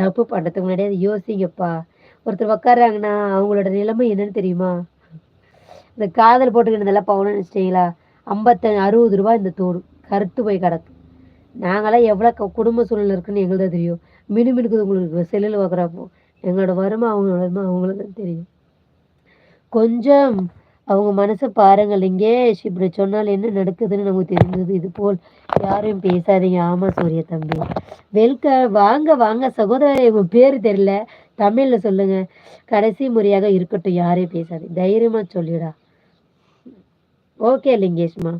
தப்பு பண்ணுறதுக்கு முன்னாடி அதை யோசிங்கப்பா. ஒருத்தர் உக்காடுறாங்கன்னா அவங்களோட நிலைமை என்னன்னு தெரியுமா? இந்த காதல் போட்டுக்கிட்டதெல்லாம் பவுன் நினச்சிட்டிங்களா? ஐம்பத்த அறுபது ரூபா இந்த தோடு. கருத்து போய் கிடக்கு. நாங்களாம் எவ்வளோ குடும்ப சூழ்நிலை இருக்குன்னு எங்களுக்கு தான் தெரியும். மினு மினுக்குது உங்களுக்கு செல்லில் பார்க்குறப்போ எங்களோட வருமா அவங்களோட வருமா அவங்களுக்கு தான் தெரியும். கொஞ்சம் அவங்க மனசை பாருங்கள். லிங்கேஷ் இப்படி சொன்னால் என்ன நடக்குதுன்னு நமக்கு தெரிஞ்சது இது போல் யாரையும் பேசாதீங்க. ஆமாம் சூரிய தம்பி. வெல்க வாங்க வாங்க. சகோதரர் உங்கள் பேர் தெரியல. தமிழில் சொல்லுங்க. கடைசி முறையாக இருக்கட்டும். யாரையும் பேசாதீங்க. தைரியமாக சொல்லிடா. ஓகே லிங்கேஷ்மா.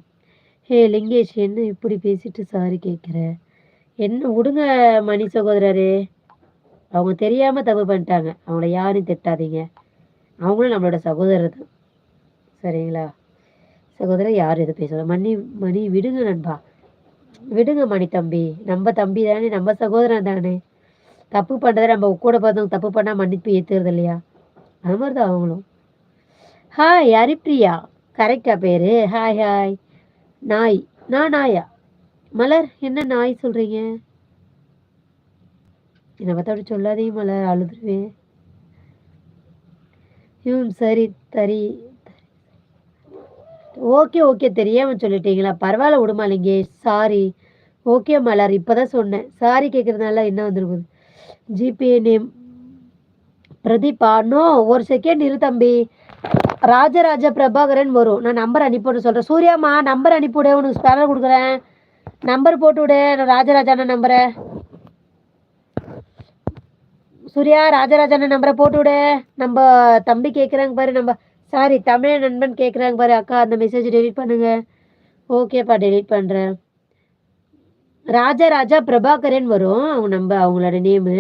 ஹே லிங்கேஷ் என்ன இப்படி பேசிட்டு சாரி கேட்குற? என்ன விடுங்க மணி சகோதரரே. அவங்க தெரியாமல் தப்பு பண்ணிட்டாங்க. அவங்கள யாரையும் திட்டாதீங்க. அவங்களும் நம்மளோட சகோதரர் தான். சரிங்களா? சகோதரர் யார் எது பேசுறது மணி மணி விடுங்க நண்பா. விடுங்க மணி தம்பி. நம்ம தம்பி தானே நம்ம சகோதரன் தானே. தப்பு பண்ணுறத நம்ம கூட பார்த்தவங்க தப்பு பண்ணால் மன்னிப்பு ஏற்றுறது இல்லையா? அது மாதிரி தான் அவங்களும் ஹாய் ஹரிப்ரியா கரெக்டா பேர். ஹாய் ஹாய் நாய். நான் நாயா? மலர் என்ன நாய் சொல்கிறீங்க என்னை பார்த்தா அப்படி சொல்லாதீங்க மலர் அழுதுருவேன். ம் சரி தரி. ஓகே ஓகே தெரியாமல் சொல்லிட்டீங்களா? பரவாயில்ல விடுமா லிங்கேஷ் சாரி ஓகே மலர் இப்பதான் சொன்னேன். சாரி கேட்கறதுனால என்ன வந்துருக்குது? ஜிபே நேம் பிரதீபா நோ ஒரு செகண்ட் இரு தம்பி. ராஜராஜ பிரபாகரன் வரும். நான் நம்பர் அனுப்பிவிட சொல்றேன். சூர்யாம்மா நம்பர் அனுப்பிவிட உனக்கு ஸ்பேனர் கொடுக்குறேன். நம்பர் போட்டு விடு. நான் ராஜராஜான நம்பரை சூர்யா ராஜராஜான நம்பரை போட்டு விடு. நம்ம தம்பி கேட்குறாங்க பாரு நம்ம சாரி தமிழ் நண்பன் கேட்குறாங்க பாரு அக்கா அந்த மெசேஜ் டெலிட் பண்ணுங்க. ஓகேப்பா டெலிட் பண்ணுறேன் ராஜராஜா பிரபாகரன் வரும். அவங்க நம்ம அவங்களோட நேமு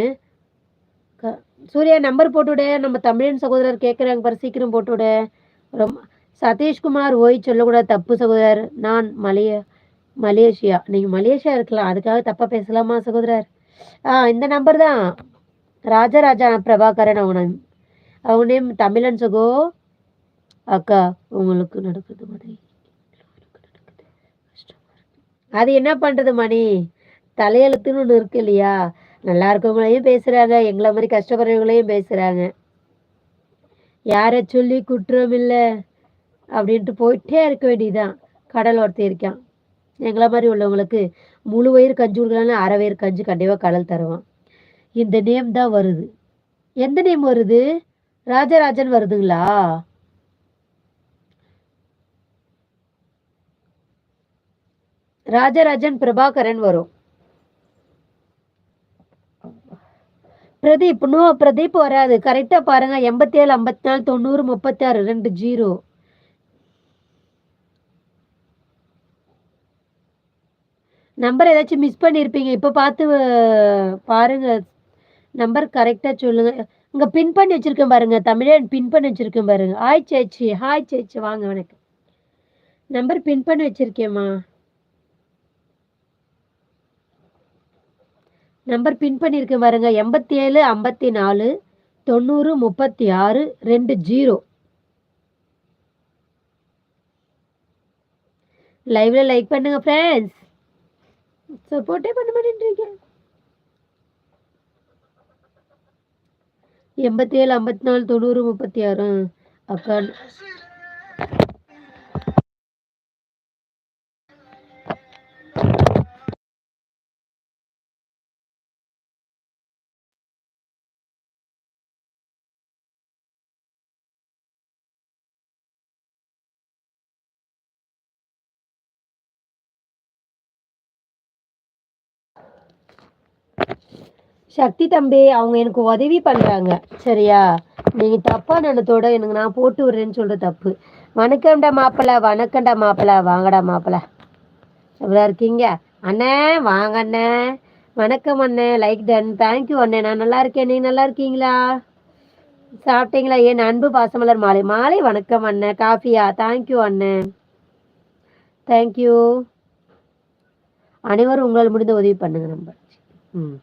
சூர்யா நம்பர் போட்டுவிட நம்ம தமிழன் சகோதரர் கேட்குறாங்க பாரு சீக்கிரம் போட்டு விடு. ரொம்ப சதீஷ்குமார் ஓய் சொல்லக்கூடாது தப்பு சகோதரர். நான் மலைய மலேசியா. நீங்கள் மலேசியா இருக்கலாம். அதுக்காக தப்பாக பேசலாமா சகோதரர்? ஆ இந்த நம்பர் தான். ராஜராஜா பிரபாகரன் அவங்க அவங்க நேம் தமிழன் சகோ. அக்கா உங்களுக்கு நடக்குது மணி. அது என்ன பண்ணுறது மணி? தலையெழுத்துன்னு ஒன்று இருக்கு இல்லையா? நல்லா இருக்கவங்களையும் பேசுகிறாங்க எங்களை மாதிரி கஷ்டப்படுறவங்களையும் பேசுகிறாங்க யாரை சொல்லி குற்றம் இல்லை அப்படின்ட்டு போயிட்டே இருக்க வேண்டியதுதான். கடல் ஒருத்தர் இருக்கான். எங்களை மாதிரி உள்ளவங்களுக்கு முழு வயிறு கஞ்சி கொடுக்கலன்னா அரை வயிறு கஞ்சி கண்டிப்பாக கடல் தருவான். இந்த நேம் தான் வருது. எந்த நேம் வருது? ராஜராஜன் வருதுங்களா? ராஜராஜன் பிரபாகரன் வரும். பிரதீப் நோ பிரதீப் வராது. கரெக்டா பாருங்க. எண்பத்தி ஏழு ஐம்பத்தி நாலு தொண்ணூறு முப்பத்தி ஆறு ரெண்டு ஜீரோ. நம்பர் ஏதாச்சும் மிஸ் பண்ணியிருப்பீங்க இப்போ பார்த்து பாருங்க. நம்பர் கரெக்டாக சொல்லுங்க. இங்கே பின் பண்ணி வச்சிருக்கேன் பாருங்க. தமிழன் பின் பண்ணி வச்சிருக்கேன் பாருங்க. ஹாய் சேச்சி. ஹாய் சேச்சி. வாங்க வணக்கம். நம்பர் பின் பண்ணி வச்சிருக்கேம்மா. நம்பர் பின் பண்ணியிருக்கேன் பாருங்க. எண்பத்தி ஏழு ஐம்பத்தி நாலு தொண்ணூறு முப்பத்தி ஆறு ரெண்டு ஜீரோ. லைவ்ல லைக் பண்ணுங்க ஃப்ரெண்ட்ஸ் சப்போர்ட்டே பண்ண மாட்டேன்றீங்க. எண்பத்தி ஏழு ஐம்பத்தி நாலு தொண்ணூறு முப்பத்தி ஆறு அக்கா சக்தி தம்பி அவங்க எனக்கு உதவி பண்றாங்க. சரியா? நீங்க தப்பா நினைத்தோட எனக்கு நான் போட்டு விடுறேன்னு சொல்ற தப்பு. வணக்கம்டா மாப்பிள்ள வணக்கம்டா மாப்பிள்ள வாங்கடா மாப்பிள்ள எப்படா இருக்கீங்க? அண்ணே வாங்க அண்ணே. வணக்கம் அண்ணே. லைக் டன் தேங்க்யூ அண்ணே. நான் நல்லா இருக்கேன். நீங்க நல்லா இருக்கீங்களா? சாப்பிட்டீங்களா? என் அன்பு பாசமலர் மாலை. மாலை வணக்கம் அண்ணே. காஃபியா? தேங்க்யூ அண்ணே. தேங்க்யூ அனைவரும் உங்களால் முடிந்த உதவி பண்ணுங்க நம்ம ம்.